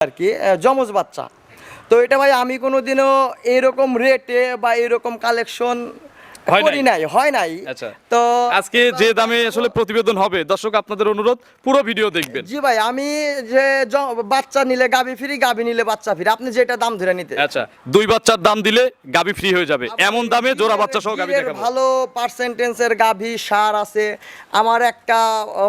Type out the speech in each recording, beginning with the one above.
আর কি জমজ বাচ্চা তো এটা ভাই আমি কোনো দিনও এরকম রেটে বা এরকম কালেকশন? করি নাই হয় নাই। আচ্ছা। তো আজকে যে দামে আসলে প্রতিবেদন হবে দর্শক আপনাদের অনুরোধ পুরো ভিডিও দেখবেন। জি ভাই আমি যে বাচ্চা নিলে গাবি ফ্রি গাবি নিলে বাচ্চা ফ্রি। আপনি যেটা দাম ধরে নিতে। আচ্ছা দুই বাচ্চার দাম দিলে গাবি ফ্রি হয়ে যাবে। এমন দামে জোড়া বাচ্চা সহ গাবি দেখাবো। ভালো পার্সেন্টেন্সের গাভী সার আছে। আমার একটা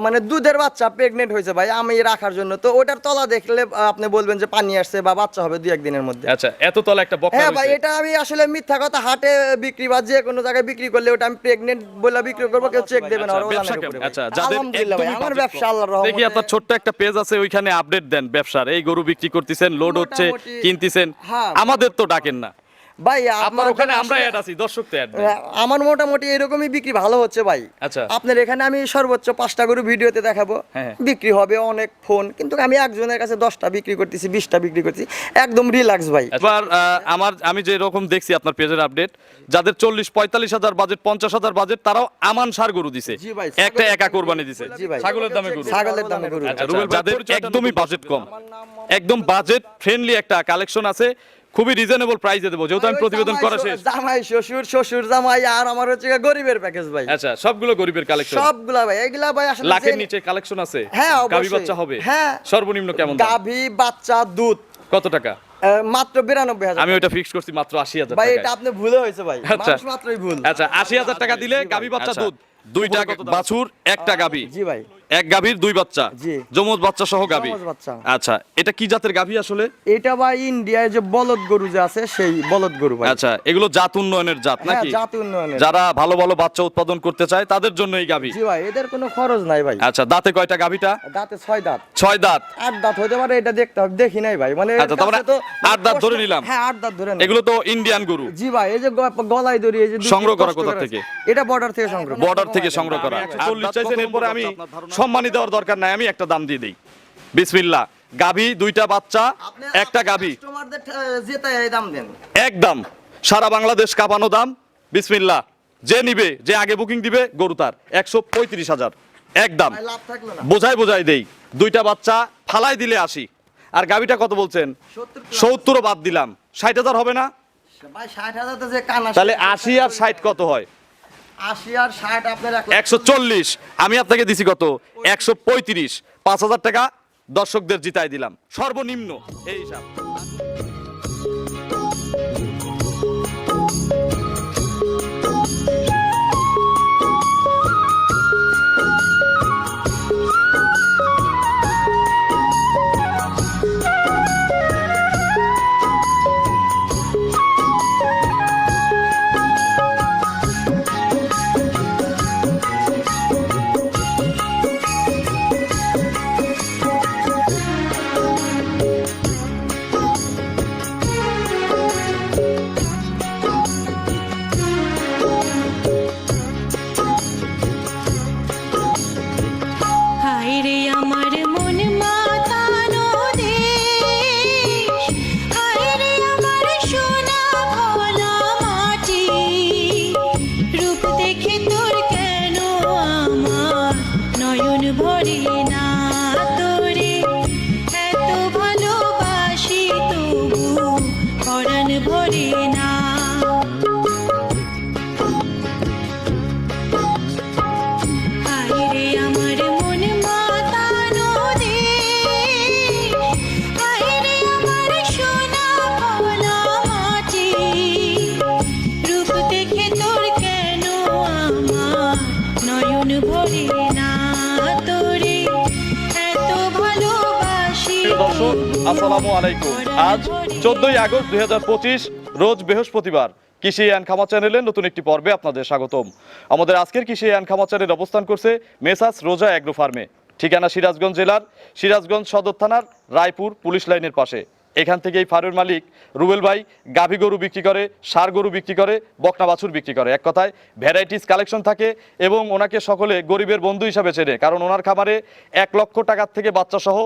মানে দুধের বাচ্চা প্রেগনেন্ট হয়েছে ভাই আমি রাখার জন্য। তো ওটার তলা দেখলে আপনি বলবেন যে পানি আসছে বা বাচ্চা হবে দুই একদিনের মধ্যে। আচ্ছা এত তলা একটা হ্যাঁ ভাই এটা আমি আসলে মিথ্যা কথা হাটে বিক্রি বা যে কোনো জায়গায় বিক্রি করলে ওটা আমি প্রেগনেন্ট বলে বিক্রি করব কেউ চেক দেবে না আচ্ছা। আচ্ছা, যাদের আমার ব্যবসা আল্লাহর রহমতে দেখি আপনার ছোট্ট একটা পেজ আছে ওইখানে আপডেট দেন ব্যবসার এই গরু বিক্রি করতেছেন লোড হচ্ছে কিনতেছেন হ্যাঁ। আমাদের তো ডাকেন না ভাই আপনার ওখানে আমরা অ্যাড আছি দর্শক তো অ্যাড আমার মোটামুটি এরকমই বিক্রি ভালো হচ্ছে ভাই। আচ্ছা। আপনার এখানে আমি সর্বোচ্চ পাঁচটা গরু ভিডিওতে দেখাবো। হ্যাঁ। বিক্রি হবে অনেক ফোন কিন্তু আমি একজনের কাছে দশটা বিক্রি করতেছি বিশটা বিক্রি করতেছি। একদম রিল্যাক্স ভাই। এবার আমার আমি যে রকম দেখছি আপনার পেজের আপডেট যাদের চল্লিশ পঁয়তাল্লিশ হাজার বাজেট পঞ্চাশ হাজার বাজেট তারাও আমান সার গরু দিছে। জি ভাই, একটা একা কোরবানি দিছে। জি ভাই। ছাগলের দামে গরু। ছাগলের দামে গরু। আচ্ছা, যাদের একদমই বাজেট কম। একদম বাজেট ফ্রেন্ডলি একটা কালেকশন আছে। খুবই রিজনেবল প্রাইসে দেবো যেহেতু আমি প্রতিবেদন করা শেষ। জামাই শ্বশুর শ্বশুর জামাই আর আমার হচ্ছে গরিবের প্যাকেজ ভাই। আচ্ছা সবগুলো গরিবের কালেকশন সবগুলা ভাই এগুলা ভাই আসলে লাখের নিচে কালেকশন আছে? হ্যাঁ, অবশ্যই। বাচ্চা হবে? হ্যাঁ। সর্বনিম্ন কেমন দাম? গাভী বাচ্চা দুধ। কত টাকা? মাত্র বিরানব্বই হাজার আমি ওটা ফিক্স করছি মাত্র আশি হাজার ভাই এটা আপনি ভুলে হয়েছে ভাই। আচ্ছা। মাত্রই ভুল। আচ্ছা আশি হাজার টাকা দিলে গাভী বাচ্চা দুধ। দুইটা বাছুর একটা গাভী। জি ভাই। এক গাভীর দুই বাচ্চা? জি। যমজ বাচ্চা সহ গাভী? যমজ বাচ্চা। আচ্ছা এটা কি জাতের গাভী আসলে? এটা ভাই ইন্ডিয়ায় যে বলদ গরু যে আছে সেই বলদ গরু ভাই। আচ্ছা এগুলো জাত উন্নয়নের জাত হ্যাঁ নাকি? জাতি উন্নয়নের। যারা ভালো ভালো বাচ্চা উৎপাদন করতে চায় তাদের জন্য এই গাভী। জি ভাই এদের কোনো খরচ নাই ভাই। আচ্ছা দাঁতে কয়টা গাভীটা? দাঁতে ছয় দাঁত। ছয় দাঁত। আট দাঁত হতে পারে এটা দেখতে হবে দেখি নাই ভাই। মানে আচ্ছা, তার মানে কাছে তো আট দাঁত ধরে নিলাম। হ্যাঁ আট দাঁত ধরে নিলাম। এগুলো তো ইন্ডিয়ান গরু। জি ভাই এই যে গ- গলায় দড়ি এই যে দুই সংগ্রহ তিন করা কষ্ট কোথা করে থেকে? আছে। এটা বর্ডার থেকে সংগ্রহ বর্ডার থেকে সংগ্রহ করা। চল্লিশ চাইছেন এরপরে আমি সম্মানী দেওয়ার দরকার নাই আমি একটা দাম দিয়ে দিই। বিসমিল্লাহ। গাভী দুইটা বাচ্চা একটা গাভী। একদম সারা বাংলাদেশ কাঁপানো দাম। বিসমিল্লাহ। যে নিবে যে আগে বুকিং দিবে গরু তার। একশো পঁয়ত্রিশ হাজার। একদম বোঝাই বোঝাই দেই। দুইটা বাচ্চা ফালাই দিলে আসি আর গাভীটা কত বলছেন? 70 plus। সত্তরও বাদ দিলাম। ষাট হাজার হবে না? তাহলে আশি আর ষাট কত হয়? একশো চল্লিশ। আমি আপনাকে দিছি কত? একশো পঁয়ত্রিশ। পাঁচ হাজার টাকা দর্শকদের জিতাই দিলাম। সর্বনিম্ন। এই হিসাব। আসসালামু আলাইকুম। আজ চোদ্দই আগস্ট দুই রোজ বৃহস্পতিবার। কৃষি অ্যান্ড খামা চ্যানেলের নতুন একটি পর্বে আপনাদের স্বাগতম। আমাদের আজকের কৃষি অ্যান্ড খামা চ্যানেল অবস্থান করছে মেসাস রোজা অ্যাগ্রো ফার্মে ঠিকানা সিরাজগঞ্জ জেলার সিরাজগঞ্জ সদর থানার রায়পুর পুলিশ লাইনের পাশে। এখান থেকে এই ফার্মের মালিক রুবেল ভাই গাভী গরু বিক্রি করে, সার গরু বিক্রি করে, বকনা বাছুর বিক্রি করে। এক কথায় ভ্যারাইটিস কালেকশন থাকে এবং ওনাকে সকলে গরিবের বন্ধু হিসাবে চেনে। কারণ ওনার খামারে এক লক্ষ টাকার থেকে বাচ্চা সহ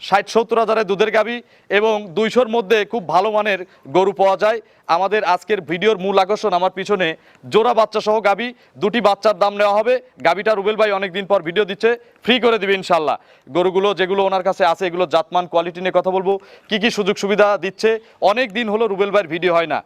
ষাট, সত্তর হাজারের দুধের গাবি এবং দুইশোর মধ্যে খুব ভালো মানের গরু পাওয়া যায়। আমাদের আজকের ভিডিওর মূল আকর্ষণ আমার পিছনে জোড়া বাচ্চা সহ গাবি। দুটি বাচ্চার দাম নেওয়া হবে। গাবিটা রুবেল ভাই অনেকদিন পর ভিডিও দিচ্ছে। ফ্রি করে দিবে ইনশাল্লাহ গরুগুলো যেগুলো ওনার কাছে আছে, এগুলো জাতমান কোয়ালিটি নিয়ে কথা বলব। কি কি সুযোগ সুবিধা দিচ্ছে? অনেক দিন হলো রুবেল ভাইয়ের ভিডিও হয় না।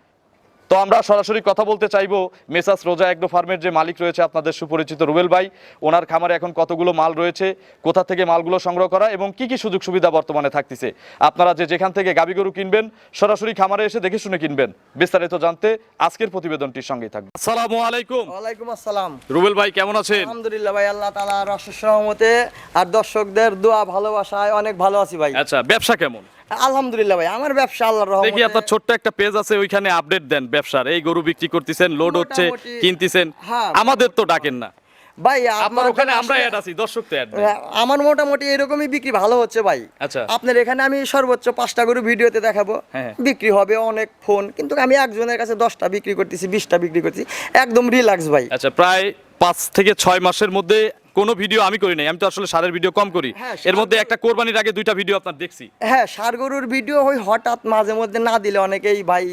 তো আমরা সরাসরি কথা বলতে চাইব মেসাস রোজা একদো ফার্মের যে মালিক রয়েছে আপনাদের সুপরিচিত রুবেল ভাই ওনার খামারে এখন কতগুলো মাল রয়েছে কোথা থেকে মালগুলো সংগ্রহ করা এবং কি কি সুযোগ সুবিধা বর্তমানে থাকতেছে? আপনারা যে যেখান থেকে গাবি গরু কিনবেন সরাসরি খামারে এসে দেখে শুনে কিনবেন। বিস্তারিত জানতে আজকের প্রতিবেদনটির সঙ্গেই থাকবে আসসালামু আলাইকুম। ওয়ালাইকুম আসসালাম। রুবেল ভাই কেমন আছেন? আলহামদুলিল্লাহ ভাই আল্লাহ তালা রসের সহমতে আর দর্শকদের দোয়া ভালোবাসায় অনেক ভালো আছি ভাই। আচ্ছা ব্যবসা কেমন? আলহামদুলিল্লাহ ভাই আমার ব্যবসা আল্লাহর দেখি আপনার ছোট্ট একটা পেজ আছে ওইখানে আপডেট দেন ব্যবসার। এই গরু বিক্রি করতেছেন লোড হচ্ছে মোটামুটি- কিনতেছেন। হ্যাঁ, আমাদের তো ডাকেন না। ভাই আপনার ওখানে আমরা অ্যাড আছি দর্শক তো অ্যাড আমার মোটামুটি এরকমই বিক্রি ভালো হচ্ছে ভাই। আচ্ছা। আপনার এখানে আমি সর্বোচ্চ পাঁচটা গরু ভিডিওতে দেখাবো। হ্যাঁ। বিক্রি হবে অনেক ফোন কিন্তু আমি একজনের কাছে দশটা বিক্রি করতেছি বিশটা বিক্রি করতেছি। একদম রিল্যাক্স ভাই। আচ্ছা প্রায় পাঁচ থেকে ছয় মাসের মধ্যে কোনো ভিডিও আমি করি নাই আমি তো আসলে সারের ভিডিও কম করি। হ্যাঁ, এর মধ্যে একটা কোরবানির আগে দুইটা ভিডিও আপনার দেখছি। হ্যাঁ সার গরুর ভিডিও ওই হঠাৎ মাঝে মধ্যে না দিলে অনেকেই ভাই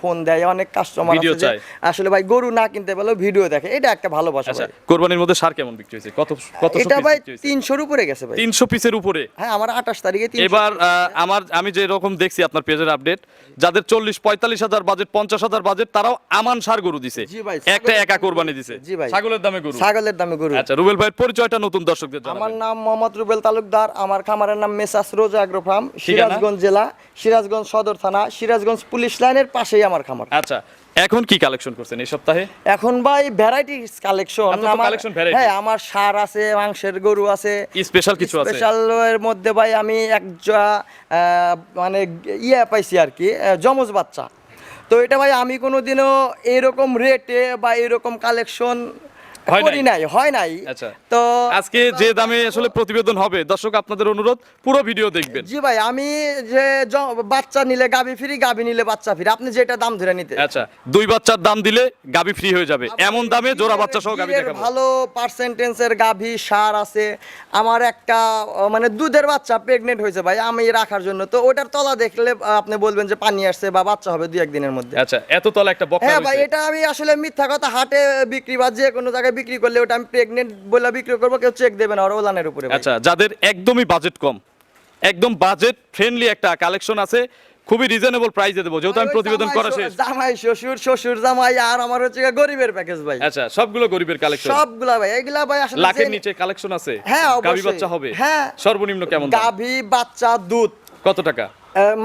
ফোন দেয় অনেক কাস্টমার আছে চায়। আসলে ভাই গরু না কিনতে পারলেও ভিডিও দেখে এটা একটা ভালোবাসা আচ্ছা ভাই। কোরবানির মধ্যে সার কেমন বিক্রি হয়েছে? কত কত এটা ভাই তিনশোর উপরে গেছে ভাই। তিনশো পিসের উপরে? হ্যাঁ আমার আঠাশ তারিখে 300 এবার আমার আমি যে রকম দেখছি আপনার পেজের আপডেট যাদের চল্লিশ পঁয়তাল্লিশ হাজার বাজেট পঞ্চাশ হাজার বাজেট তারাও আমান সার গরু দিছে। জি ভাই, একটা একা কোরবানি দিছে। জি ভাই। ছাগলের দামে গরু। ছাগলের দামে গরু। আচ্ছা রুবেল ভাইয়ের পরিচয়টা নতুন দর্শকদের আমার নাম মোহাম্মদ রুবেল তালুকদার আমার খামারের নাম মেসাস রোজা আগ্রো ফার্ম সিরাজগঞ্জ জেলা সিরাজগঞ্জ সদর থানা সিরাজগঞ্জ পুলিশ লাইনের পাশেই আমার খামার। আচ্ছা এখন কি কালেকশন করছেন এই সপ্তাহে? এখন ভাই ভ্যারাইটি কালেকশন তো হ্যাঁ আমার সার আছে মাংসের গরু আছে। স্পেশাল কিছু আছে? স্পেশাল এর মধ্যে ভাই আমি এক মানে ইয়ে পাইছি আর কি যমজ বাচ্চা। তো এটা ভাই আমি কোনোদিনও এরকম রেটে বা এরকম কালেকশন? করি নাই হয় নাই। আচ্ছা। তো আজকে যে দামে আসলে প্রতিবেদন হবে দর্শক আপনাদের অনুরোধ পুরো ভিডিও দেখবেন। জি ভাই আমি যে বাচ্চা নিলে গাবি ফ্রি গাবি নিলে বাচ্চা ফ্রি। আপনি যেটা দাম ধরে নিতে। আচ্ছা দুই বাচ্চার দাম দিলে গাবি ফ্রি হয়ে যাবে। এমন দামে জোড়া বাচ্চা সহ গাবি দেখাবো। ভালো পার্সেন্টেন্সের গাভী সার আছে। আমার একটা মানে দুধের বাচ্চা প্রেগনেন্ট হয়েছে ভাই আমি রাখার জন্য। তো ওটার তলা দেখলে আপনি বলবেন যে পানি আসছে বা বাচ্চা হবে দুই একদিনের মধ্যে। আচ্ছা এত তলা একটা বক্তা হ্যাঁ ভাই এটা আমি আসলে মিথ্যা কথা হাটে বিক্রি বা যে কোনো জায়গায় বিক্রি করলে ওটা আমি প্রেগনেন্ট বলে বিক্রি করব কেউ চেক দেবে না ওর ওলানের উপরে আচ্ছা যাদের একদমই বাজেট কম একদম বাজেট ফ্রেন্ডলি একটা কালেকশন আছে খুবই রিজনেবল প্রাইসে দেবো যেহেতু আমি প্রতিবেদন করা শেষ। জামাই শ্বশুর শ্বশুর জামাই আর আমার হচ্ছে গরিবের প্যাকেজ ভাই। আচ্ছা সবগুলো গরিবের কালেকশন সবগুলা ভাই এগুলা ভাই আসলে লাখের নিচে কালেকশন আছে? হ্যাঁ, গাবি অবশ্যই। বাচ্চা হবে? হ্যাঁ। সর্বনিম্ন কেমন দাম? গাভী বাচ্চা দুধ। কত টাকা?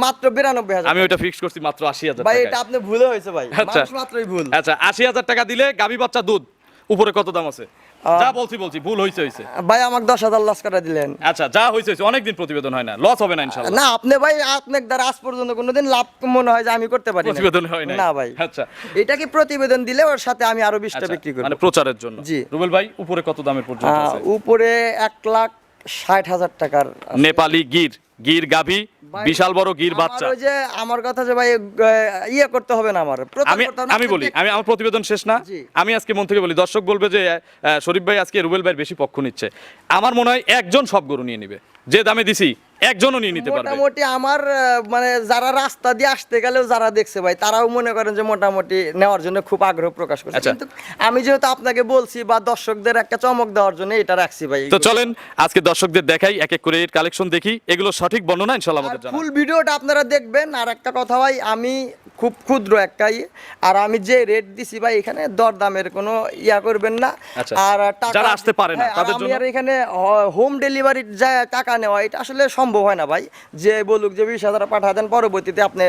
মাত্র বিরানব্বই হাজার আমি ওটা ফিক্স করছি মাত্র আশি হাজার ভাই এটা আপনি ভুলে হয়েছে ভাই। আচ্ছা। মাত্রই ভুল। আচ্ছা আশি হাজার টাকা দিলে গাবি বাচ্চা দুধ। উপরে কত দাম আছে? যা বলছি বলছি ভুল হইছে হইছে। ভাই আমাকে দশ হাজার লস কাটা দিলেন। আচ্ছা যা হইছে হইছে অনেকদিন প্রতিবেদন হয় না লস হবে না ইনশাল্লাহ। না আপনি ভাই আপনি দ্বারা আজ পর্যন্ত কোনোদিন লাভ মনে হয় যে আমি করতে পারি। প্রতিবেদন হয় না না ভাই। আচ্ছা। এটা কি প্রতিবেদন দিলে ওর সাথে আমি আরও বিশটা আচ্ছা, বিক্রি করি মানে প্রচারের জন্য। জি। রুবেল ভাই উপরে কত দামের পর্যন্ত আছে? উপরে এক লাখ ষাট হাজার টাকার নেপালি গির গির গাভি বিশাল বড় গির বাচ্চা। ওই যে আমার কথা যে ভাই ইয়ে করতে হবে না আমার আমি বলি আমি আমার প্রতিবেদন শেষ না। আমি আজকে মন থেকে বলি দর্শক বলবে যে শরীফ ভাই আজকে রুবেল ভাইয়ের বেশি পক্ষ নিচ্ছে। আমার মনে হয় একজন সব গরু নিয়ে নিবে। যে দামে দিছি একজনও নিয়ে নিতে পারবে মোটামুটি আমার মানে যারা রাস্তা দিয়ে আসতে গেলেও যারা দেখছে ভাই তারাও মনে করেন যে মোটামুটি নেওয়ার জন্য খুব আগ্রহ প্রকাশ করছে আচ্ছা। কিন্তু আমি যেহেতু আপনাকে বলছি বা দর্শকদের একটা চমক দেওয়ার জন্য এটা রাখছি ভাই তো চলেন আজকে দর্শকদের দেখাই এক এক করে এর কালেকশন দেখি এগুলো সঠিক বর্ণনা ইনশাল্লাহ আমাদের জানা ফুল ভিডিওটা আপনারা দেখবেন আর একটা কথা ভাই আমি খুব ক্ষুদ্র একটা ইয়ে আর আমি যে রেট দিছি ভাই এখানে দরদামের কোনো ইয়া করবেন না আচ্ছা। আর টাকা আসতে পারে না, হ্যাঁ, তাদের জন্য? আর এখানে হোম ডেলিভারি যায় টাকা নেওয়া এটা আসলে সম্ভব হয় না ভাই। যে বলুক যে বিশ হাজার পাঠা দেন পরবর্তীতে আপনি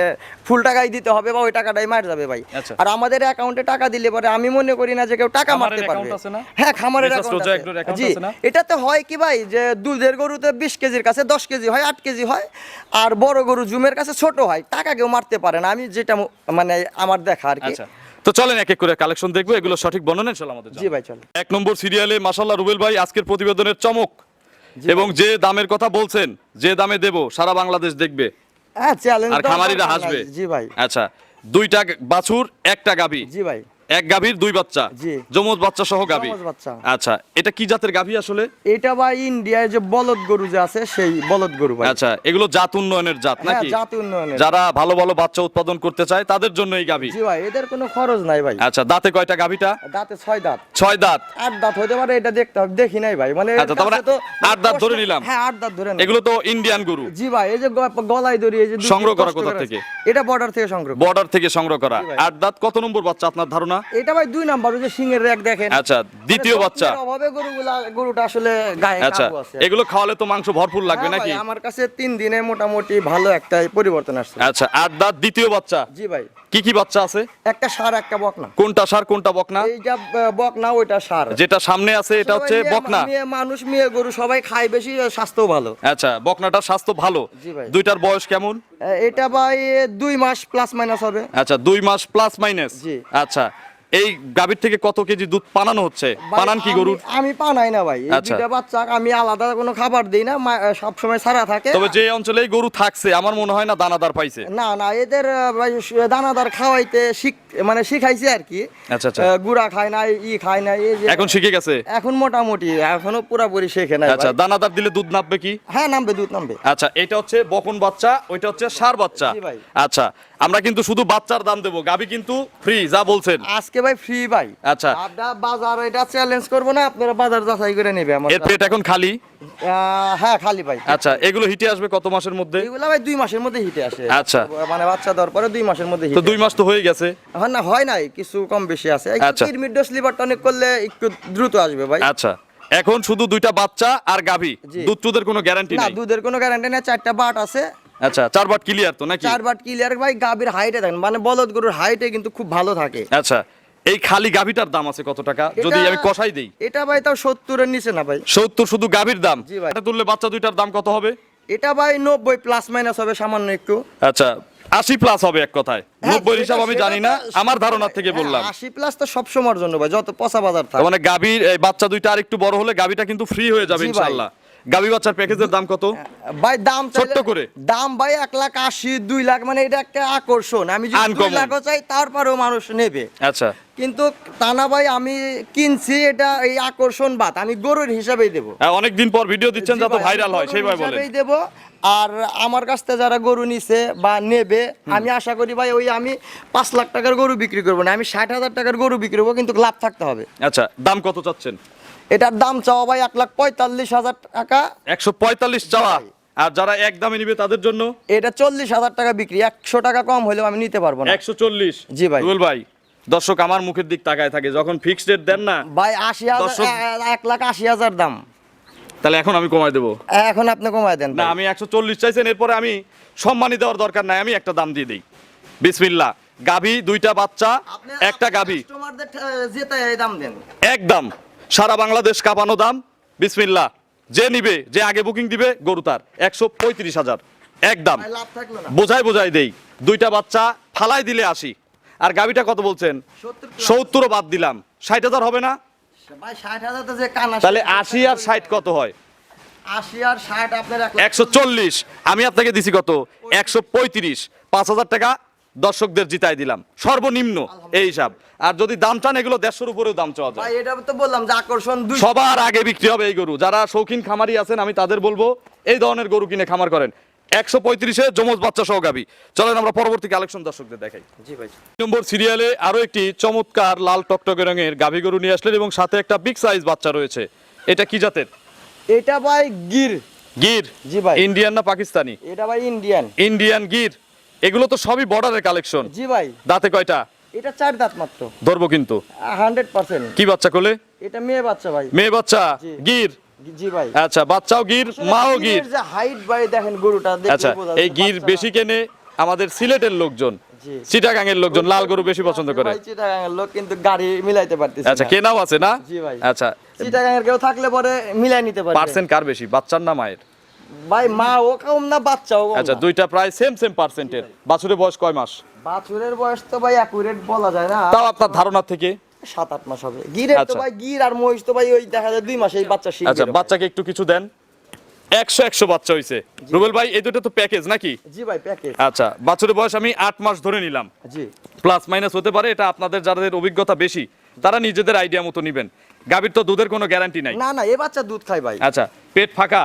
ফুল টাকাই দিতে হবে বা ওই টাকাটাই মার যাবে ভাই। আচ্ছা। আর আমাদের অ্যাকাউন্টে টাকা দিলে পরে আমি মনে করি না যে কেউ টাকা মারতে পারবে? হ্যাঁ খামারের জি? এটাতে হয় কি ভাই? যে দুধের গরুতে বিশ কেজির কাছে দশ কেজি হয় আট কেজি হয়। আর বড় গরু জুমের কাছে ছোট হয়। টাকা কেউ মারতে পারে না। আমি যেটা মানে আমার দেখা আর কি। আচ্ছা। তো চলেন এক এক করে কালেকশন দেখব। এগুলো সঠিক বর্ণনা ইনশাল্লাহ আমাদের জি ভাই চল এক নম্বর সিরিয়ালে মাসাল্লাহ রুবেল ভাই আজকের প্রতিবেদনের চমক। এবং যে দামের কথা বলছেন যে দামে দেব সারা বাংলাদেশ দেখবে। হ্যাঁ চ্যালেঞ্জ আর খামারিরা হাসবে। জি ভাই। আচ্ছা দুইটা বাছুর একটা গাবি জি ভাই। এক গাভীর দুই বাচ্চা। জি। যমজ বাচ্চা সহ গাভী। বাচ্চা। আচ্ছা এটা কি জাতের গাভী আসলে? এটা ভাই ইন্ডিয়ায় যে বলদ গরু যে আছে সেই বলদ গরু ভাই। আচ্ছা এগুলো জাত উন্নয়নের জাত হ্যাঁ নাকি? জাতি উন্নয়নের। যারা ভালো ভালো বাচ্চা উৎপাদন করতে চায় তাদের জন্য এই গাভী। জি ভাই এদের কোনো খরচ নাই ভাই। আচ্ছা দাঁতে কয়টা গাভীটা? দাঁতে ছয় দাঁত। ছয় দাঁত। আট দাঁত হতে পারে এটা দেখতে হবে দেখি নাই ভাই। মানে আচ্ছা, আট দাঁত ধরে নিলাম। হ্যাঁ আট দাঁত ধরে এগুলো তো ইন্ডিয়ান গরু। জি ভাই এই যে গলায় দড়ি এই যে সংগ্রহ করা কোথা থেকে? এটা বর্ডার থেকে সংগ্রহ বর্ডার থেকে সংগ্রহ করা। আট দাঁত কত নম্বর বাচ্চা আপনার ধারণা? এটা ভাই দুই নাম্বার ওই যে সিংহের র্যাক দেখেন। আচ্ছা দ্বিতীয় মানে বাচ্চা। অভাবে গরুগুলা গরুটা আসলে গায়ে আচ্ছা এগুলো খাওয়ালে তো মাংস ভরপুর লাগবে হ্যাঁ নাকি আমার কাছে তিন দিনে মোটামুটি ভালো একটা পরিবর্তন আসছে। আচ্ছা দাঁত দ্বিতীয় বাচ্চা? জি ভাই। কি কি বাচ্চা আছে? একটা সার একটা বকনা। কোনটা সার কোনটা বকনা? এইটা বকনা ওইটা সার। যেটা সামনে আছে এটা হচ্ছে বকনা। মানুষ মেয়ে গরু সবাই খায় বেশি স্বাস্থ্য ভালো। আচ্ছা বকনাটার স্বাস্থ্য ভালো। জি ভাই। দুইটার বয়স কেমন? এটা ভাই দুই মাস প্লাস মাইনাস হবে আচ্ছা দুই মাস প্লাস মাইনাস জি। আচ্ছা এই গাভীর থেকে কত কেজি দুধ পানানো হচ্ছে? পানান কি গরুর? আমি পানাই না ভাই। আচ্ছা। দুইটা বাচ্চা আমি আলাদা কোনো খাবার দিই না সব সময় সারা থাকে। তবে যে অঞ্চলে গরু থাকছে আমার মনে হয় না দানাদার পাইছে। না না এদের ভাই দানাদার খাওয়াইতে শিখ মানে শিখাইছি আর কি। আচ্ছা, আচ্ছা। গুড়া খায় না ই খায় না এই যে এখন শিখে গেছে? এখন মোটামুটি এখনও পুরাপুরি শেখে না আচ্ছা দানাদার দিলে দুধ নামবে কি? হ্যাঁ নামবে দুধ নামবে। আচ্ছা এটা হচ্ছে বকন বাচ্চা ওইটা হচ্ছে সার বাচ্চা। আচ্ছা আমরা কিন্তু শুধু বাচ্চার দাম দেবো গাবি কিন্তু ফ্রি যা বলছেন। আজকে ভাই ফ্রি ভাই। আচ্ছা। আপনারা বাজার এটা চ্যালেঞ্জ করব না আপনারা বাজার যাচাই করে নেবে আমার এর পেট এখন খালি? হ্যাঁ খালি ভাই। আচ্ছা এগুলো হিটে আসবে কত মাসের মধ্যে? এগুলা ভাই দুই মাসের মধ্যে হিটে আসে। আচ্ছা। মানে বাচ্চা দেওয়ার পরে দুই মাসের মধ্যে তো দুই মাস তো হয়ে গেছে। হয় না হয় নাই কিছু কম বেশি আছে। কিডমির ডোজ লিভার টনিক করলে একটু দ্রুত আসবে ভাই। আচ্ছা। এখন শুধু দুইটা বাচ্চা আর গাভী। দুধ টুধের কোনো গ্যারান্টি না দুধের কোনো গ্যারান্টি নেই চারটা বাট আছে। আচ্ছা চার বাট ক্লিয়ার তো নাকি? চার বাট ক্লিয়ার ভাই গাভীর হাইটে থাকেন মানে বলদ গরুর হাইটে কিন্তু খুব ভালো থাকে। আচ্ছা। এই খালি গাভীটার দাম আছে কত টাকা? যদি আমি কষাই দেই। এটা ভাই তাও সত্তরের নিচে না ভাই। সত্তর শুধু গাভীর দাম? এটা তুললে বাচ্চা দুইটার দাম কত হবে? এটা ভাই নব্বই প্লাস মাইনাস হবে সামান্য একটু। আচ্ছা আশি প্লাস হবে এক কথায়। হ্যাঁ, নব্বই হিসাব আমি জানি না আমার ধারণার থেকে হ্যাঁ, বললাম। আশি প্লাস তো সব সময়ের জন্য ভাই যত পচা বাজার থাকে। মানে গাভীর এই বাচ্চা দুইটা আর একটু বড় হলে গাভীটা কিন্তু ফ্রি হয়ে যাবে। ইনশাআল্লাহ। গাভী বাচ্চার প্যাকেজের দাম কত? ভাই দাম ছোট্ট করে। দাম ভাই এক লাখ আশি দুই লাখ মানে এটা একটা আকর্ষণ। আমি যদি দুই Uncommon। লাখও চাই তারপরেও মানুষ নেবে। আচ্ছা। কিন্তু তা না ভাই আমি কিনছি এটা এই আকর্ষণ বাদ আমি গরুর হিসাবেই দেবো। অনেকদিন পর ভিডিও দিচ্ছেন যাতে ভাইরাল হয় সেইভাবে বলেন। হিসাবেই দেবো আর আমার কাছ থেকে যারা গরু নিছে বা নেবে আমি আশা করি ভাই ওই আমি পাঁচ লাখ টাকার গরু বিক্রি করব না আমি ষাট হাজার টাকার গরু বিক্রি করব কিন্তু লাভ থাকতে হবে। আচ্ছা দাম কত চাচ্ছেন? এটার দাম চাওয়া ভাই এক লাখ পঁয়তাল্লিশ হাজার টাকা। একশো পঁয়তাল্লিশ চাওয়া? আর যারা এক দামে নিবে তাদের জন্য? এটা চল্লিশ হাজার টাকা বিক্রি একশো টাকা কম হলেও আমি নিতে পারব না। একশো চল্লিশ? জি ভাই। রুবেল ভাই দর্শক আমার মুখের দিক তাকায় থাকে যখন ফিক্সড রেট দেন না ভাই আশি হাজার এক লাখ আশি হাজার দাম। তাহলে এখন আমি কমায় দেবো। এখন আপনি কমায় দেন না আমি একশো চল্লিশ চাইছেন এরপরে আমি সম্মানী দেওয়ার দরকার নাই আমি একটা দাম দিয়ে দিই। বিসমিল্লা গাভী দুইটা বাচ্চা একটা গাভী। একদম সারা বাংলাদেশ কাঁপানো দাম। বিসমিল্লা যে নিবে যে আগে বুকিং দিবে গরু তার। একশো পঁয়ত্রিশ হাজার। একদম বোঝাই বোঝাই দেই। দুইটা বাচ্চা ফালাই দিলে আসি আর গাভীটা কত বলছেন? সত্তর সত্তরও বাদ দিলাম। ষাট হাজার হবে না? তাহলে আশি আর ষাট কত হয়? একশো চল্লিশ। আমি আপনাকে দিছি কত? একশো পঁয়ত্রিশ। পাঁচ হাজার টাকা দর্শকদের জিতাই দিলাম। সর্বনিম্ন এই হিসাব। আর যদি দাম চান এগুলো দেড়শোর উপরেও দাম চাওয়া যায়। এটা তো বললাম যে আকর্ষণ সবার আগে বিক্রি হবে এই গরু। যারা শৌখিন খামারি আছেন আমি তাদের বলব এই ধরনের গরু কিনে খামার করেন। একশো পঁয়ত্রিশে যমজ বাচ্চা সহ গাবি। চলেন আমরা পরবর্তী কালেকশন দর্শকদের দেখাই। জি ভাই। নম্বর সিরিয়ালে আরও একটি চমৎকার লাল টকটকে রঙের গাভী গরু নিয়ে আসলেন এবং সাথে একটা বিগ সাইজ বাচ্চা রয়েছে। এটা কি জাতের? এটা ভাই গির। গির? জি ভাই। ইন্ডিয়ান না পাকিস্তানি? এটা ভাই ইন্ডিয়ান। ইন্ডিয়ান গির। এগুলো তো সবই বর্ডারের কালেকশন জি ভাই। দাঁতে কয়টা? এটা চার দাঁত মাত্র। ধরবো কিন্তু। হান্ড্রেড পার্সেন্ট কি বাচ্চা কোলে? এটা মেয়ে বাচ্চা ভাই। মেয়ে বাচ্চা? গির? জি ভাই। আচ্ছা বাচ্চাও গির মাও গির। যে হাইট ভাই দেখেন গরুটা আচ্ছা এই গির বেশি কেনে আমাদের সিলেটের লোকজন। চিটাগাং এর লোকজন লাল গরু বেশি পছন্দ করে। লোক কিন্তু গাড়ি মিলাইতে পারতেছে আচ্ছা কেনাও আছে না? জি ভাই। আচ্ছা। কেউ থাকলে পরে মিলাই নিতে পারবে। পার্সেন্ট কার বেশি? বাচ্চার না মায়ের? ভাই মা ও কম না বাচ্চাও কম আচ্ছা দুইটা প্রায় সেম সেম পার্সেন্টের বাছুরের বয়স কয় মাস? বাছুরের বয়স তো ভাই অ্যাকুরেট বলা যায় না। তাও আপনার ধারণা থেকে? সাত আট মাস হবে। গিরের তো আচ্ছা। ভাই গির আর মহিষ তো ভাই ওই দেখা যায় দুই মাসে এই বাচ্চা শিখবে আচ্ছা বাচ্চাকে একটু কিছু দেন। একশো একশো বাচ্চা হয়েছে রুবেল ভাই এই দুটো তো প্যাকেজ নাকি? জি ভাই প্যাকেজ। আচ্ছা বয়স আমি আট মাস ধরে নিলাম। জি। প্লাস মাইনাস হতে পারে এটা আপনাদের যাদের অভিজ্ঞতা বেশি তারা নিজেদের আইডিয়া মতো নেবেন। গাভীর তো দুধের কোনো গ্যারান্টি নাই। না না এ বাচ্চা দুধ খায় ভাই। আচ্ছা পেট ফাঁকা?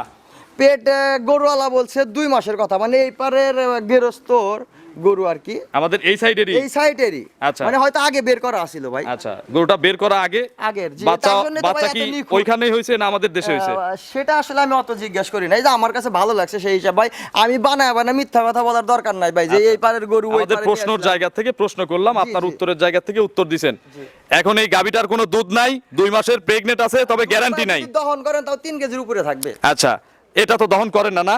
পেট গরুওয়ালা বলছে দুই মাসের কথা। মানে এই পারের গেরস্তর গরু আর কি। আমাদের এই সাইডেরই? এই সাইডেরই। আচ্ছা। মানে হয়তো আগে বের করা ভাই। আচ্ছা গরুটা বের করা আগে? আগের, বাচ্চা বাচ্চা কি ওইখানেই হয়েছে না আমাদের দেশে হয়েছে? সেটা আসলে আমি অত জিজ্ঞেস করি যে আমার কাছে ভালো লাগছে সেই হিসাব ভাই। আমি বানায় বানায় মিথ্যা কথা বলার দরকার নাই ভাই। যে এই পারের গরু ওই আচ্ছা। আমাদের পারে প্রশ্নর জায়গা থেকে প্রশ্ন করলাম আপনার উত্তরের জায়গা থেকে উত্তর দিছেন। এখন এই গাবিটার কোনো দুধ নাই দুই মাসের প্রেগনেন্ট আছে তবে গ্যারান্টি নাই দহন করেন তাও তিন কেজির উপরে থাকবে। আচ্ছা। এটা তো দহন করেন না না?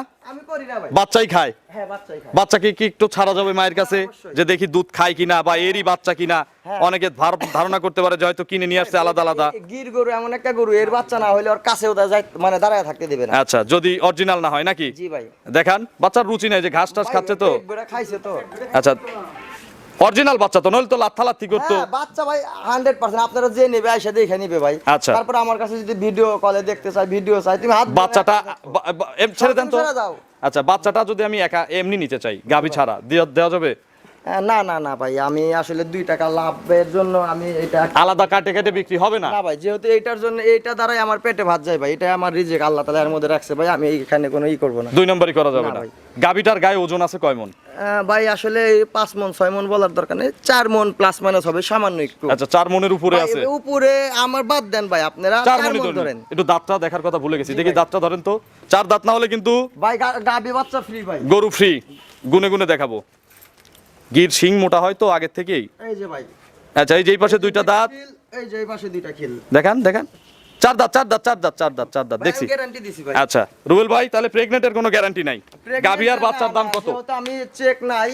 বাচ্চাই খায়। হ্যাঁ বাচ্চাই খায়। বাচ্চাকে কি একটু ছাড়া যাবে মায়ের কাছে? যে দেখি দুধ খায় কিনা বা এরই বাচ্চা কিনা? হ্যাঁ। অনেকে ধার- ধারণা করতে পারে যে হয়তো কিনে নিয়ে আসছে আলাদা আলাদা। গির গরু এমন একটা গরু এর বাচ্চা না হলে ওর কাছেও মানে দাঁড়ায় থাকতে দেবে না। আচ্ছা যদি অরিজিনাল না হয় নাকি? জি ভাই। দেখান বাচ্চার রুচি নাই যে ঘাস টাস খাচ্ছে তো? খাইছে তো। আচ্ছা অরিজিনাল বাচ্চা তো নইলে তো লাথা করতো। হ্যাঁ, বাচ্চা ভাই হান্ড্রেড পার্সেন্ট আপনারা যে নেবে এসে দেখে নিবে ভাই। আচ্ছা। তারপর আমার কাছে যদি ভিডিও কলে দেখতে চাই ভিডিও চাই তুমি হাত বাচ্চাটা এম ছেড়ে দেন তো। আচ্ছা বাচ্চাটা যদি আমি একা এমনি নিতে চাই গাভী ছাড়া দেওয়া যাবে? না না না ভাই আমি আসলে দুই টাকা লাভের জন্য আমি এটা আলাদা কাটে কেটে বিক্রি হবে না? না ভাই যেহেতু এইটার জন্য এইটা দ্বারাই আমার পেটে ভাত যায় ভাই এটা আমার রিজেক আল্লাহ তালা এর মধ্যে রাখছে ভাই আমি এখানে কোনো ই করব না। দুই নম্বরই করা যাবে না। গাভীটার গায়ে ওজন আছে কয় মন? ভাই আসলে পাঁচ মন ছয় মন বলার দরকার নেই চার মন প্লাস মাইনাস হবে সামান্য একটু। আচ্ছা চার মনের উপরে আছে। উপরে আমার বাদ দেন ভাই আপনারা চার মন ধরেন। একটু দাঁতটা দেখার কথা ভুলে গেছি। দেখি দাঁতটা ধরেন তো। চার দাঁত না হলে কিন্তু ভাই গাবি বাচ্চা ফ্রি ভাই। গরু ফ্রি গুনে গুনে দেখাবো। গির শিং মোটা হয় তো আগের থেকেই? এই যে ভাই। আচ্ছা এই যে এই পাশে দুইটা দাঁত। এই যে এই পাশে দুইটা খিল। দেখান দেখান। চার দাঁত চার দাঁত চার দাঁত চার দাঁত চার দাঁত দেখছি। আচ্ছা রুবেল ভাই তাহলে প্রেগনেন্টের কোনো গ্যারান্টি নাই? গাভী আর বাচ্চার দাম কত? আমি চেক নাই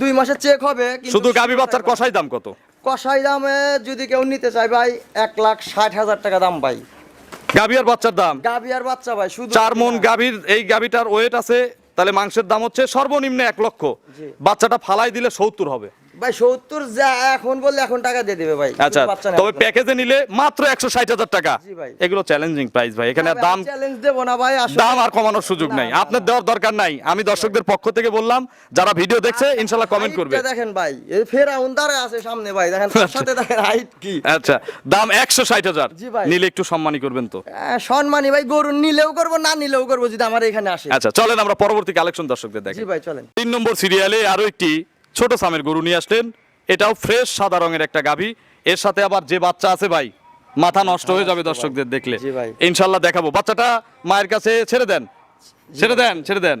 দুই মাসে চেক হবে শুধু গাভী বাচ্চার কষাই দাম কত? কষাই দামে যদি কেউ নিতে চায় ভাই এক লাখ ষাট হাজার টাকা দাম ভাই। গাভী আর বাচ্চার দাম? গাবি আর বাচ্চা ভাই শুধু চার মন গাভীর এই গাভীটার ওয়েট আছে তাহলে মাংসের দাম হচ্ছে সর্বনিম্ন এক লক্ষ। বাচ্চাটা ফালাই দিলে সত্তর হবে। ভাই সত্তর যা এখন বললে এখন টাকা দিয়ে দেবে ভাই। আচ্ছা তবে প্যাকেজে নিলে মাত্র একশো ষাট হাজার টাকা। এগুলো চ্যালেঞ্জিং প্রাইস ভাই। এখানে দাম চ্যালেঞ্জ দেবো না ভাই দাম আর কমানোর সুযোগ নাই। আপনার দেওয়ার দরকার নাই। আমি দর্শকদের পক্ষ থেকে বললাম যারা ভিডিও দেখছে ইনশাল্লাহ কমেন্ট করবে। দেখেন ভাই ফেরাউন দাঁড়ায় আছে সামনে ভাই দেখেন তার সাথে দেখেন হাইট কি। আচ্ছা দাম একশো ষাট হাজার। নিলে একটু সম্মানী করবেন তো। সম্মানী ভাই গরু নিলেও করব না নিলেও করব যদি আমার এখানে আসে। আচ্ছা চলেন আমরা পরবর্তী কালেকশন দর্শকদের দেখি ভাই চলেন। তিন নম্বর সিরিয়ালে আরও একটি ছোট সামের গরু নিয়ে আসলেন। এটাও ফ্রেশ সাদা রঙের একটা গাভী। এর সাথে আবার যে বাচ্চা আছে ভাই মাথা নষ্ট হয়ে যাবে দর্শকদের দেখলে। ভাই। ইনশাল্লাহ দেখাবো। বাচ্চাটা মায়ের কাছে ছেড়ে দেন। ছেড়ে দেন ছেড়ে দেন।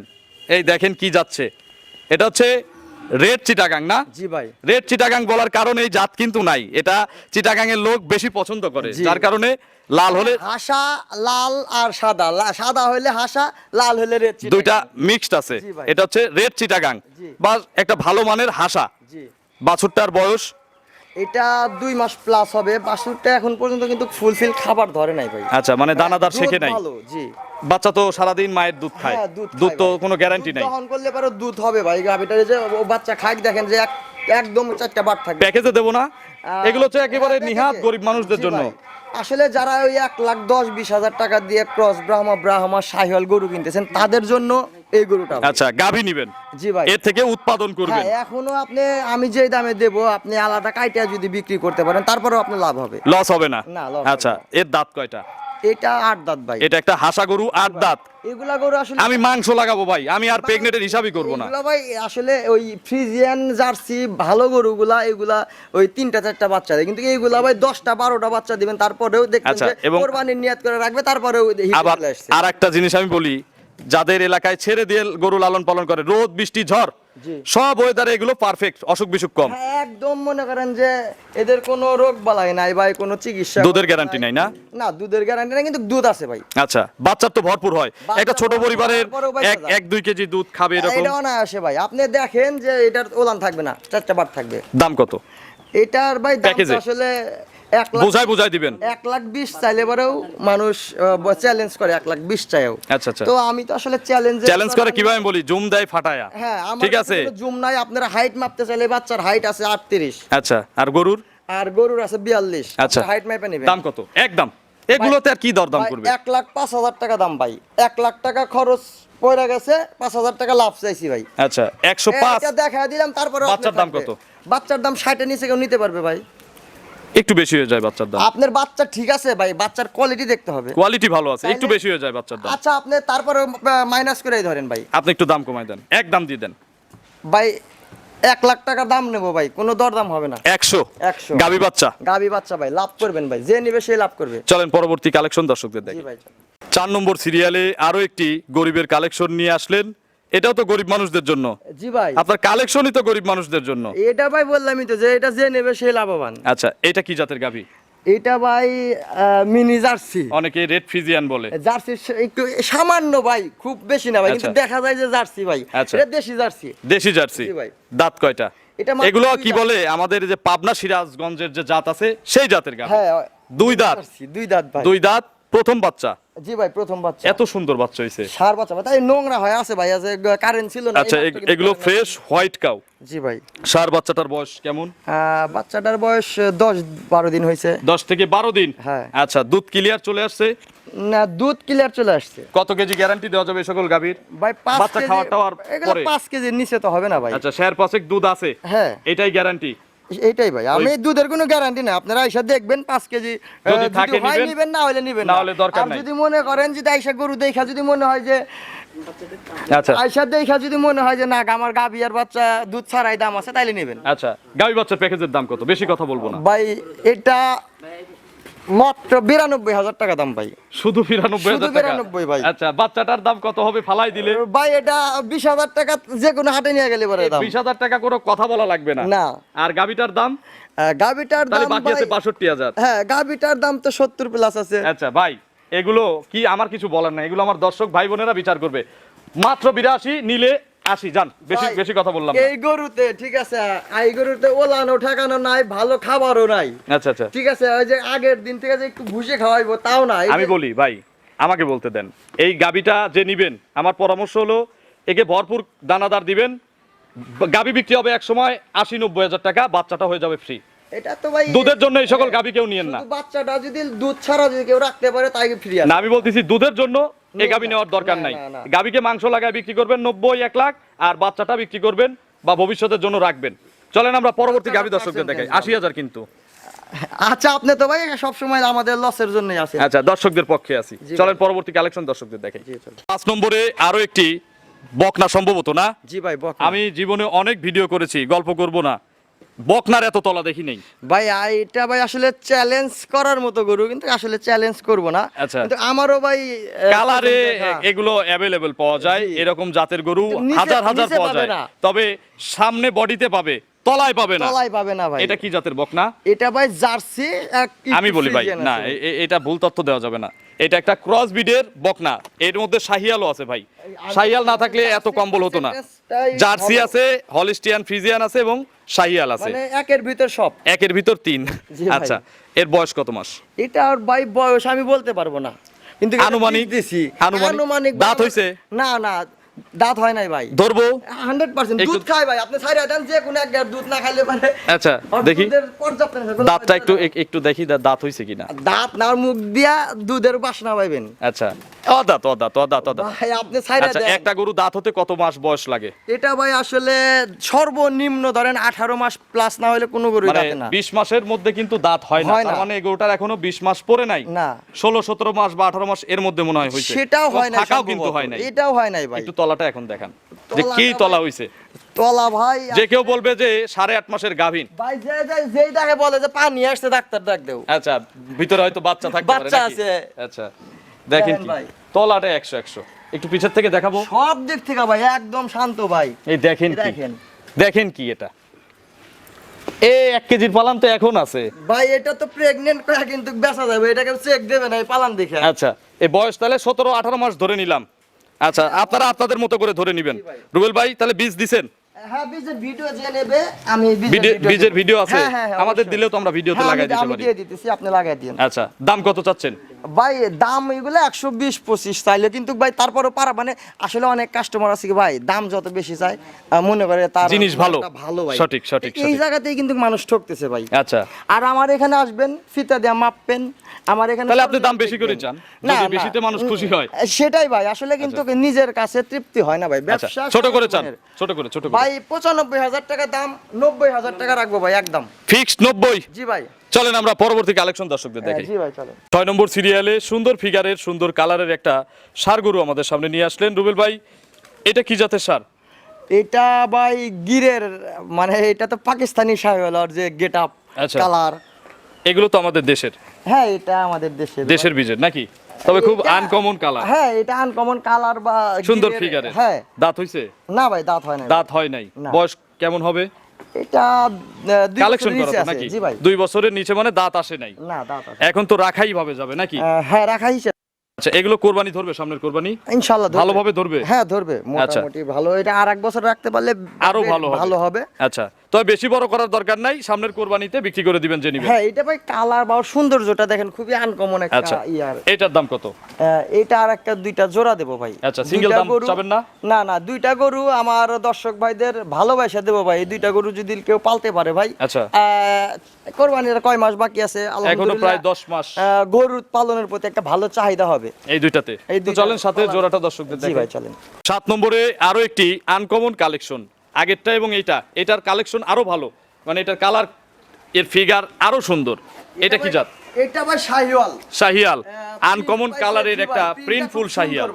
এই দেখেন কি যাচ্ছে। এটা হচ্ছে রেড চিটাগাং না? জি ভাই। রেড চিটাগাং বলার কারণে এই জাত কিন্তু নাই। এটা চিটাগাং এর লোক বেশি পছন্দ করে। যার কারণে লাল হলে হাসা লাল আর সাদা। সাদা হলে হাসা লাল হলে রেড দুইটা মিক্সড আছে। এটা হচ্ছে রেড চিটাগাং বা একটা ভালো মানের হাসা। জি। বাছুরটার বয়স এটা দুই মাস প্লাস হবে। বাসুরটা এখন পর্যন্ত কিন্তু ফুলফিল খাবার ধরে নাই ভাই। আচ্ছা মানে দানাদার শেখে নাই? ভালো জি। বাচ্চা তো সারাদিন মায়ের দুধ খায়। হ্যাঁ, দুধ তো কোনো গ্যারান্টি নাই। দহন করলে পারো দুধ হবে ভাই গাভিটার যে ও বাচ্চা খাক দেখেন যে একদম চারটা বার থাকবে। প্যাকেজে দেবো না? এগুলো হচ্ছে একেবারে হ্যাঁ, নিহাত। গরিব মানুষদের জন্য। আসলে যারা ওই এক লাখ দশ বিশ হাজার টাকা দিয়ে ক্রস ব্রাহ্মা ব্রাহ্মা শাহিওয়াল গরু কিনতেছেন তাদের জন্য এই গরুটা আচ্ছা গাভী নিবেন? জি ভাই। এর থেকে উৎপাদন করবেন? হ্যাঁ এখনও আপনি আমি যে দামে দেবো আপনি আলাদা কাইটা যদি বিক্রি করতে পারেন তারপরেও আপনার লাভ হবে। লস হবে না? না, আচ্ছা এর দাঁত কয়টা? এটা আট দাঁত ভাই। এটা একটা হাসা গরু আট দাঁত। এগুলা গরু আসলে আমি মাংস লাগাবো ভাই আমি আর প্রেগনেন্টের হিসাবই করব না। এগুলা ভাই আসলে ওই ফ্রিজিয়ান জার্সি ভালো গরুগুলা এগুলা ওই তিনটা চারটা বাচ্চা দেয়। কিন্তু এইগুলা ভাই দশটা বারোটা বাচ্চা দিবেন তারপরেও দেখবেন আচ্ছা, যে কোরবানির নিয়াত করে রাখবে তারপরেও আবার আর একটা জিনিস আমি বলি যাদের এলাকায় ছেড়ে দিয়ে গরু লালন পালন করে রোদ বৃষ্টি ঝড় সব ওয়েদারে এগুলো পারফেক্ট অসুখ বিসুখ কম। হ্যাঁ, একদম মনে করেন যে এদের কোনো রোগ বালাই নাই ভাই কোনো চিকিৎসা দুধের গ্যারান্টি নাই না? না দুধের গ্যারান্টি নাই কিন্তু দুধ আছে ভাই। আচ্ছা বাচ্চার তো ভরপুর হয়। একটা ছোট পরিবারের বাচ্চা এক এক দুই কেজি দুধ খাবে এরকম? এটা না আসে ভাই। আপনি দেখেন যে এটার ওলান থাকবে না চারটা বার থাকবে। দাম কত? এটার ভাই দাম আসলে এক বোঝাই বোঝাই দিবেন। এক লাখ বিশ চাইলে পরেও মানুষ চ্যালেঞ্জ করে এক লাখ বিশ চাইও। আচ্ছা আচ্ছা। তো আমি তো আসলে চ্যালেঞ্জ চ্যালেঞ্জ করে কীভাবে বলি? জুম দেয় ফাটায়া। হ্যাঁ ঠিক আছে? জুম নাই আপনারা হাইট মাপতে চাইলে বাচ্চার হাইট আছে আটত্রিশ। আচ্ছা আর গরুর? আর গরুর আছে বিয়াল্লিশ। আচ্ছা। হাইট মাপে নেবেন। দাম কত? একদম। এগুলোতে আর কি দরদাম করবে? এক লাখ পাঁচ হাজার টাকা দাম ভাই। এক লাখ টাকা খরচ পড়ে গেছে পাঁচ হাজার টাকা লাভ চাইছি ভাই। আচ্ছা একশো পাঁচ দেখা দিলাম তারপরে বাচ্চার দাম কত? বাচ্চার দাম ষাটের নিচে কেউ নিতে পারবে ভাই। একটু বেশি হয়ে যায় বাচ্চার দাম। আপনার বাচ্চা ঠিক আছে ভাই বাচ্চার কোয়ালিটি দেখতে হবে। কোয়ালিটি ভালো আছে একটু বেশি হয়ে যায় বাচ্চার দাম। আচ্ছা আপনি তারপরে মাইনাস করে ধরেন ভাই। আপনি একটু দাম কমাই দেন এক দাম দিয়ে দেন। ভাই এক লাখ টাকা দাম নেব ভাই কোনো দরদাম হবে না। একশো। একশো। গাবি বাচ্চা। গাবি বাচ্চা ভাই লাভ করবেন ভাই যে নিবে সে লাভ করবে। চলেন পরবর্তী কালেকশন দর্শকদের দেখি। ভাই। চার নম্বর সিরিয়ালে আরও একটি গরিবের কালেকশন নিয়ে আসলেন। এটাও তো গরিব মানুষদের জন্য। জি ভাই। আপনার কালেকশনই তো গরিব মানুষদের জন্য। এটা ভাই বললামই তো যে এটা যে নেবে সে লাভবান। আচ্ছা এটা কি জাতের গাভি? এটা ভাই মিনি জার্সি। অনেকে রেড ফিজিয়ান বলে। জার্সি একটু সামান্য ভাই খুব বেশি না ভাই কিন্তু আচ্ছা। দেখা যায় যে জার্সি ভাই। আচ্ছা। এটা দেশি জার্সি। দেশি জার্সি। জি ভাই। দাঁত কয়টা? এটা এগুলো কি বলে? আমাদের যে পাবনা সিরাজগঞ্জের যে জাত আছে সেই জাতের গাভি। হ্যাঁ দুই দাঁত। দুই দাঁত ভাই। দুই দাঁত। প্রথম বাচ্চা? জি ভাই প্রথম বাচ্চা। এত সুন্দর বাচ্চা হয়েছে সার বাচ্চা ভাই তাই নোংরা হয় আছে ভাই আছে কারেন্ট ছিল না আচ্ছা এগুলো ফ্রেশ হোয়াইট কাউ জি ভাই। সার বাচ্চাটার বয়স কেমন? বাচ্চাটার বয়স দশ বারো দিন হয়েছে দশ থেকে বারো দিন? হ্যাঁ। আচ্ছা দুধ ক্লিয়ার চলে আসছে? না দুধ ক্লিয়ার চলে আসছে। কত কেজি গ্যারান্টি দেওয়া যাবে সকল গাভীর? ভাই পাঁচ বাচ্চা কেজি- খাওয়ার টাওয়ার এগুলো পরে? পাঁচ কেজির নিচে তো হবে না ভাই। আচ্ছা শেয়ার পাশেক দুধ আছে। হ্যাঁ। এটাই গ্যারান্টি এইটাই ভাই। আমি দুধের কোনো গ্যারান্টি না আপনারা আইসা দেখবেন পাঁচ কেজি যদি থাকে নিবেন, না হলে নিবেন না। হলে দরকার নাই। যদি মনে করেন যদি আইসা গরু দেখা যদি মনে হয় যে আচ্ছা। আইসা দেখা যদি মনে হয় যে না আমার গাভি আর বাচ্চা দুধ ছাড়াই দাম আছে তাইলে নেবেন। আচ্ছা গাভী বাচ্চার প্যাকেজের দাম কত? বেশি কথা বলব না। ভাই এটা মাত্র বিরানব্বই হাজার টাকা দাম ভাই। শুধু বিরানব্বই শুধু হাজার টাকা? 92 ভাই। আচ্ছা বাচ্চাটার দাম কত হবে ফালাই দিলে? ভাই এটা বিশ হাজার টাকা যে কোনো হাটে নিয়ে গেলে পরে দাম। বিশ হাজার টাকা কোনো কথা বলা লাগবে না? না। আর গাভীটার দাম? আহ, গাভিটার দাম বাকি আছে বাষট্টি হাজার। হ্যাঁ গাভিটার দাম তো সত্তর প্লাস আছে। আচ্ছা ভাই এগুলো কি আমার কিছু বলার নাই? এগুলো আমার দর্শক ভাই বোনেরা বিচার করবে। মাত্র বিরাশি নিলে আশি যান। বেশি বেশি কথা বললাম এই গরুতে ঠিক আছে এই গরুতে ওলানো ঠেকানো নাই ভালো খাবারও নাই। আচ্ছা আচ্ছা। ঠিক আছে ওই যে আগের দিন থেকে যে একটু ভুষে খাওয়াইবো তাও না এই আমি বলি ভাই আমাকে বলতে দেন। এই গাবিটা যে নিবেন আমার পরামর্শ হলো একে ভরপুর দানাদার দিবেন। গাবি বিক্রি হবে এক সময় আশি নব্বই হাজার টাকা বাচ্চাটা হয়ে যাবে ফ্রি এটা তো ভাই দুধের জন্য এই সকল গাবি কেউ নিয়েন না। বাচ্চাটা যদি দুধ ছাড়া যদি কেউ রাখতে পারে তাই ফ্রি না আমি বলতেছি দুধের জন্য এই গাবি নেওয়ার দরকার নাই। গাবিকে মাংস লাগায় বিক্রি করবেন নব্বই এক লাখ আর বাচ্চাটা বিক্রি করবেন বা ভবিষ্যতের জন্য রাখবেন। চলেন আমরা পরবর্তী গাবি দর্শকদের দেখাই। আশি হাজার কিন্তু। আচ্ছা আপনি তো ভাই সব সময় আমাদের লসের জন্যই আছে আচ্ছা দর্শকদের পক্ষে আছি। চলেন পরবর্তী কালেকশন দর্শকদের দেখাই। পাঁচ নম্বরে আরও একটি বকনা সম্ভবত না? জি ভাই বক আমি জীবনে অনেক ভিডিও করেছি গল্প করব না। বকনার এত তলা দেখি নেই। ভাই এটা ভাই আসলে চ্যালেঞ্জ করার মতো গরু কিন্তু আসলে চ্যালেঞ্জ করব না। আচ্ছা। কিন্তু আমারও ভাই কালারে হ্যাঁ। এগুলো অ্যাভেলেবেল পাওয়া যায় এরকম জাতের গরু হাজার হাজার পাওয়া যায়। তবে সামনে বডিতে পাবে তলায় পাবে না। তলায় পাবে না ভাই। এটা কি জাতের বকনা? এটা ভাই জার্সি এক আমি বলি ভাই না এটা ভুল তথ্য দেওয়া যাবে না। এটা একটা ক্রস বিডের বকনা। এর মধ্যে শাহিয়ালও আছে ভাই। শাহিয়াল না থাকলে এত কম্বল হতো না। জার্সি আছে হলিস্টিয়ান ফ্রিজিয়ান আছে এবং শাহিয়াল আছে। মানে একের ভিতর সব। একের ভিতর তিন। আচ্ছা এর বয়স কত মাস? এটা আর ভাই বয়স আমি বলতে পারব না। কিন্তু আনুমানিক? দিছি আনুমানিক? দাঁত হইছে? না না। দাঁত হয় নাই ভাই। ধরবো? Hundred percent. একটু- দুধ খায় ভাই। আপনি দেন যে কোনো এক গ্যাস দুধ না খাইলে মানে আচ্ছা দেখি। দাঁতটা একটু একটু দেখি দাঁত হইছে কিনা। দাঁত না মুখ দিয়া দুধের বাসনা পাইবেন। আচ্ছা। ভাই আপনি ছাইরা আচ্ছা দেন। একটা গরু দাঁত হতে কত মাস বয়স লাগে? এটা ভাই আসলে সর্বনিম্ন ধরেন আঠারো মাস প্লাস না হলে কোনো গরু মানে দাঁতে না। বিশ মাসের মধ্যে কিন্তু দাঁত হয় না। তার মানে গরুটার এখনও বিশ মাস পরে নাই। না। ষোলো সতেরো মাস বা আঠারো মাস এর মধ্যে মনে হয় হয়েছে সেটাও হয় না কিন্তু হয় নাই। এটাও হয় নাই ভাই। একটু তলাটা এখন দেখান। যে কি তলা হইছে? তলা ভাই যে কেউ বলবে যে সাড়ে আট মাসের গাভীন। ভাই যে যেই দেখে বলে যে পানি আসছে ডাক্তার ডাক দেও। আচ্ছা ভিতরে হয়তো বাচ্চা থাকতে পারে বাচ্চা আছে। আচ্ছা দেখেন কি তলাটা একশো একশো। একটু পিছের থেকে দেখাবো? সব দিক থেকে ভাই একদম শান্ত ভাই। এই দেখেন দেখেন। দেখেন কি এটা। এ এক কেজির পালান তো এখন আছে। ভাই এটা তো প্রেগনেন্ট করা কিন্তু বেচা যাবে এটাকে চেক দেবে না এই পালান দেখে। আচ্ছা এই বয়স তাহলে সতেরো আঠারো মাস ধরে নিলাম। আচ্ছা আপনারা আপনাদের মতো করে ধরে নিবেন। রুবেল ভাই তাহলে বীজ দিছেন? হ্যাঁ বীজের ভিডিও আছে? হ্যাঁ, হ্যাঁ, আমাদের দিলেও তো আমরা ভিডিওতে তো লাগাই দিতে পারি। আপনি লাগাই দিন আচ্ছা দাম কত চাচ্ছেন? ভাই দাম এগুলো একশো বিশ পঁচিশ চাইলে কিন্তু ভাই তারপরও পারা মানে আসলে অনেক কাস্টমার আছে কি ভাই দাম যত বেশি চায় মনে করে তার জিনিস ভালো। ভালো ভাই। সঠিক, সঠিক, এই জায়গাতেই কিন্তু মানুষ ঠকতেছে ভাই। আচ্ছা। আর আমার এখানে আসবেন ফিতা দিয়ে মাপবেন আমার এখানে তাহলে আপনি দাম বেশি করে চান না, বেশিতে মানুষ খুশি হয়। সেটাই ভাই আসলে কিন্তু নিজের কাছে তৃপ্তি হয় না ভাই আচ্ছা ব্যবসা ছোট করে চান ছোট করে ছোট করে। ভাই পঁচানব্বই হাজার টাকা দাম নব্বই হাজার টাকা রাখব ভাই একদম। ফিক্সড নব্বই। জি ভাই। চলেন আমরা পরবর্তী কালেকশন দর্শকদের হ্যাঁ, চলেন। ছয় নম্বর সিরিয়ালে সুন্দর ফিগারের সুন্দর কালারের একটা সার গরু আমাদের সামনে নিয়ে আসলেন। রুবেল ভাই এটা কি জাতের সার? এটা ভাই গিরের মানে এটা তো পাকিস্তানি সাহেবেলার যে গেট আপ। কালার এগুলো তো আমাদের দেশের। হ্যাঁ এটা আমাদের দেশের দেশের বীজের নাকি? তবে খুব আনকমন কালার হ্যাঁ এটা আনকমন কালার বা সুন্দর গিরের- ফিগারের হ্যাঁ। দাঁত হইছে? না ভাই দাঁত হয় না দাঁত হয় নাই। বয়স কেমন হবে? এটা দুই কালেকশন বছরের করা নিচে নাকি? দুই বছরের নিচে মানে দাঁত আসে নাই। না দাঁত এখন তো রাখাই ভাবে যাবে নাকি? হ্যাঁ রাখা হিসেবে আচ্ছা এগুলো কোরবানি ধরবে সামনের কোরবানি? ইনশাল্লাহ ধরবে। ভালোভাবে ধরবে? হ্যাঁ ধরবে আচ্ছা। মোটামুটি ভালো। এটা আর এক বছর রাখতে পারলে আরও ভালো ভালো হবে। আচ্ছা তবে বেশি বড় করার দরকার নাই সামনের কোরবানিতে বিক্রি করে দিবেন যে নিবেন। হ্যাঁ এটা ভাই কালার বা সৌন্দর্যটা দেখেন খুবই আনকমন আচ্ছা একটা ইয়ার। এটার দাম কত? এটা আর একটা দুইটা জোড়া দেবো ভাই। আচ্ছা, দুইটা দাম চাবেন না? না না দুইটা গরু আমার দর্শক ভাইদের ভালোবাসা দেবো ভাই। এই দুইটা গরু যদি কেউ পালতে পারে ভাই আচ্ছা। কোরবানির কয় মাস বাকি আছে? এখনও প্রায় দশ মাস। আহ, গরু পালনের প্রতি একটা ভালো চাহিদা হবে। এই দুইটাতে। চলেন সাথে জোড়াটা দর্শকদের জি ভাই চলেন। সাত নম্বরে আরও একটি আনকমন কালেকশন আগেরটা এবং এইটা। এটার কালেকশন আরও ভালো মানে এটার কালারের ফিগার আরও সুন্দর। এটা কি জাত? এটা ভাই শাহিওয়াল। শাহিয়াল আনকমন কালারের একটা প্রিন্টফুল শাহিয়াল।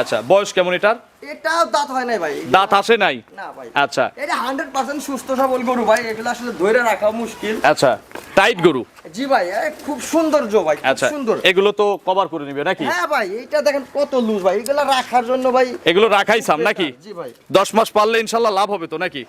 আচ্ছা বয়স কেমন এটার? এটা দাঁত হয় নাই ভাই। দাঁত আসে নাই? না ভাই। আচ্ছা। এটা সুস্থ সবল গরু ভাই এগুলো আসলে ধরে রাখা মুশকিল। আচ্ছা টাইট গরু? জি ভাই এ খুব সৌন্দর্য ভাই আচ্ছা সুন্দর। এগুলো তো কভার করে নিবে নাকি? হ্যাঁ ভাই এটা দেখেন কত লুজ ভাই এগুলো রাখার জন্য ভাই। এগুলো রাখাই সাম নাকি? জি ভাই। দশ মাস পারলে ইনশাল্লাহ লাভ হবে তো নাকি?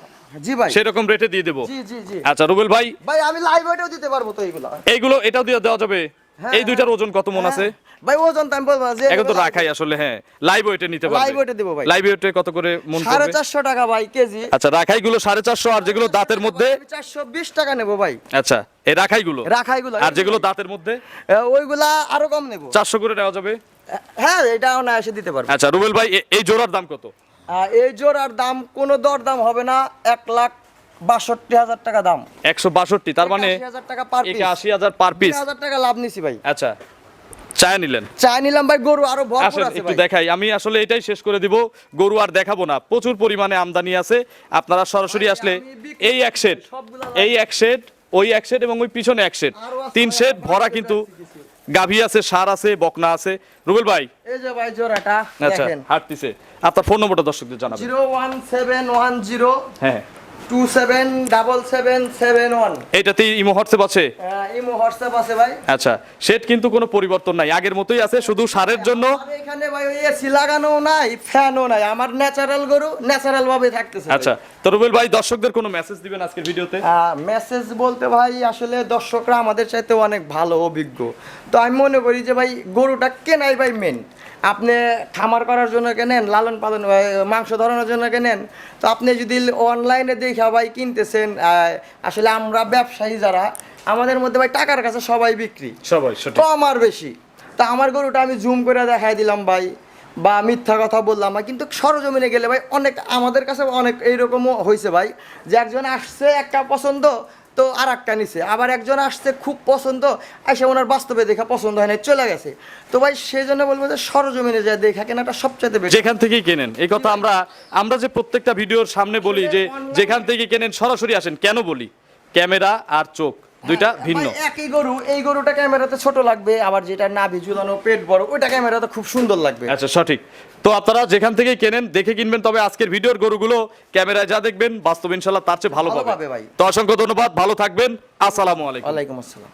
জি ভাই। সেরকম রেটে দিয়ে দেবো। জি জি জি। আচ্ছা রুবেল ভাই? ভাই আমি লাইভ ওয়েটেও দিতে পারব তো এগুলো। এইগুলো এটাও দিয়ে দেওয়া যাবে? এই দুইটার ওজন কত মন আছে? হ্যাঁ। ভাই ওজন তো আমি বলব যে এখন তো রাখাই আসলে হ্যাঁ। লাইভ ওয়েটে নিতে পারবে। লাইভ ওয়েটে দেবো ভাই। লাইভ ওয়েটে কত করে মন পড়বে চারশো টাকা ভাই কেজি। আচ্ছা রাখাই গুলো সাড়ে চারশো আর যেগুলো দাঁতের মধ্যে? চারশো বিশ টাকা নেব ভাই। আচ্ছা এই রাখাই গুলো রাখাইগুলো আর যেগুলো দাঁতের মধ্যে? ওইগুলা আরও কম নেব। চারশো করে নেওয়া যাবে? হ্যাঁ এটাও না এসে দিতে পারব। আচ্ছা রুবেল ভাই এই জোড়ার দাম কত? এই জোড়ার দাম কোনো দর দাম হবে না এক লাখ বাষট্টি হাজার টাকা দাম। একশো বাষট্টি তার মানে টাকা পার পিস আশি হাজার পার পিস হাজার টাকা লাভ নিছি ভাই। আচ্ছা চায় নিলেন? চাই নিলাম ভাই গরু আরও ভরপুর আছে একটু দেখাই। আমি আসলে এটাই শেষ করে দিব গরু আর দেখাবো না। প্রচুর পরিমাণে আমদানি আছে। আপনারা সরাসরি আসলে এই এক সেট এই এক সেট ওই এক সেট এবং ওই পিছনে এক সেট তিন সেট ভরা কিন্তু গাভী আছে সার আছে বকনা আছে। রুবেল ভাই? এই যে ভাই জোড়াটা আচ্ছা হাঁটতিছে। আপনার ফোন নম্বরটা দর্শকদের জানাবেন। Zero one seven one zero হ্যাঁ। ইমো হোয়াটসঅ্যাপ আছে? ইমো হোয়াটসঅ্যাপ আছে ভাই। আচ্ছা সেট কিন্তু কোনো পরিবর্তন নাই। আগের মতোই আছে শুধু সারের জন্য। এখানে ভাই ওই এসি লাগানো নাই ফ্যানও নাই। আমার ন্যাচারাল গরু ন্যাচারাল ভাবে থাকতেছে আচ্ছা তো রুবেল ভাই দর্শকদের কোনো মেসেজ দিবেন আজকের ভিডিওতে? মেসেজ বলতে ভাই আসলে দর্শকরা আমাদের চাইতে অনেক ভালো অভিজ্ঞ। তো আমি মনে করি যে ভাই গরুটা কেনাই ভাই মেন আপনি খামার করার জন্য কেনেন লালন পালন মাংস ধরানোর জন্য কেনেন? তো আপনি যদি অনলাইনে দেখা ভাই কিনতেছেন আসলে আমরা ব্যবসায়ী যারা আমাদের মধ্যে ভাই টাকার কাছে সবাই বিক্রি। সবাই কম আর বেশি। তা আমার গরুটা আমি জুম করে দেখাই দিলাম ভাই বা মিথ্যা কথা বললাম না কিন্তু সরজমিনে গেলে ভাই অনেক আমাদের কাছে অনেক এইরকমও হয়েছে ভাই যে একজন আসছে একটা পছন্দ তো আর একটা নিছে। আবার একজন আসছে খুব পছন্দ এসে ওনার বাস্তবে দেখা পছন্দ হয় না চলে গেছে। তো ভাই সেই জন্য বলব যে সরজমিনে যায় দেখা কেনাটা সবচেয়ে বেশি যেখান থেকেই কেনেন এই কথা আমরা আমরা যে প্রত্যেকটা ভিডিওর সামনে বলি যে যেখান থেকে কেনেন সরাসরি আসেন কেন বলি? ক্যামেরা আর চোখ দুইটা ভিন্ন। একই গরু এই গরুটা ক্যামেরাতে ছোট লাগবে আবার যেটা নাভি ঝুলানো পেট বড় ওইটা ক্যামেরাতে খুব সুন্দর লাগবে। আচ্ছা সঠিক। তো আপনারা যেখান থেকে কেনেন দেখে কিনবেন তবে আজকের ভিডিওর গরুগুলো ক্যামেরায় যা দেখবেন বাস্তব ইনশাল্লাহ তার চেয়ে ভালো পাবে। তো অসংখ্য ধন্যবাদ ভালো থাকবেন আসসালামু আলাইকুম। ওয়ালাইকুম আসসালাম।